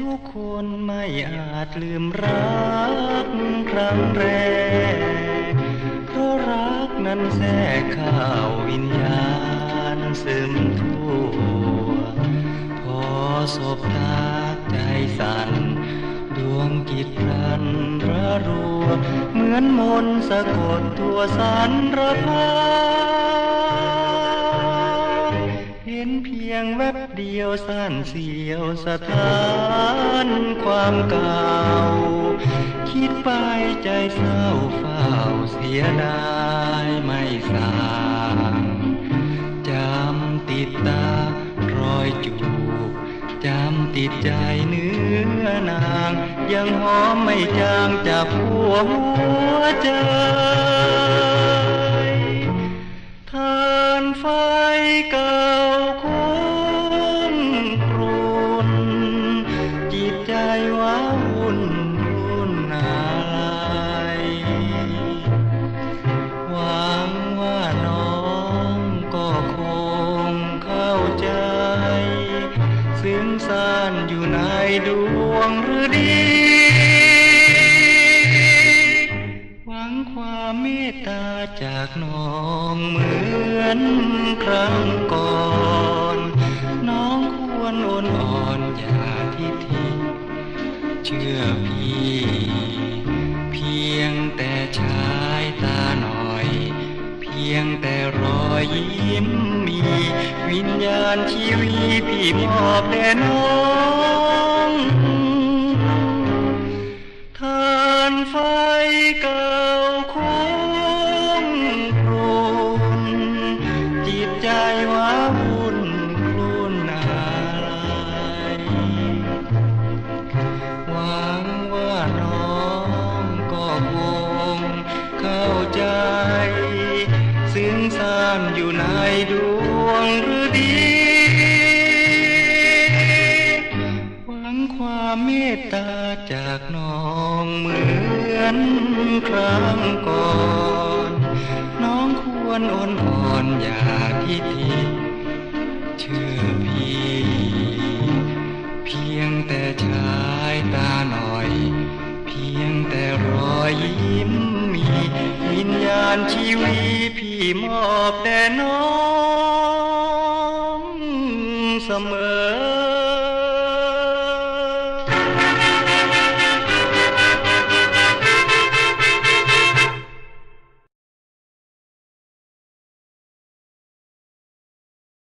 ทุกคนไม่อาจลืมรักครั้งแรก เพราะรักนั้นแทรกข้าวิญญาณซึมทั่ว พอสบตาใจสั่นดวงจิตพลันระรัว เหมือนมนต์สะกดทั่วสันระพา นเพียงแวบเดียวสั้นเสียวสถานความเก่า คิดไปใจเศร้าเฝ้าเสียดายไม่สางจำติดตารอยจูบจำติดใจเนื้อนาง ยังหอมไม่จางจากหัวใจทานไฟเก่ ว้าวุ่นรุนหายหวังว่าน้องก็คงเข้าใจ ซึ้งซ่านอยู่ในดวงหรือดี หวังความเมตตาจากน้องเหมือนครั้งก่อน น้องควรอ่อนอ่อนอย่าทิฐิ เชื่อพี่ เพียงแต่ชายตาหน่อย เพียงแต่รอยยิ้มมี วิญญาณชีวีพี่มอบแด่น้องทานไฟ งเข้าใจซึ้งซ่านอยู่ในดวงหรือดีหวังความเมตตาจากน้องเหมือนครั้งก่อน น้องควรอ่อนอ่อนอย่าทิฐิ อยยิ้มมีวิญญาณชีวีพี่มอบแด่น้องเสมอ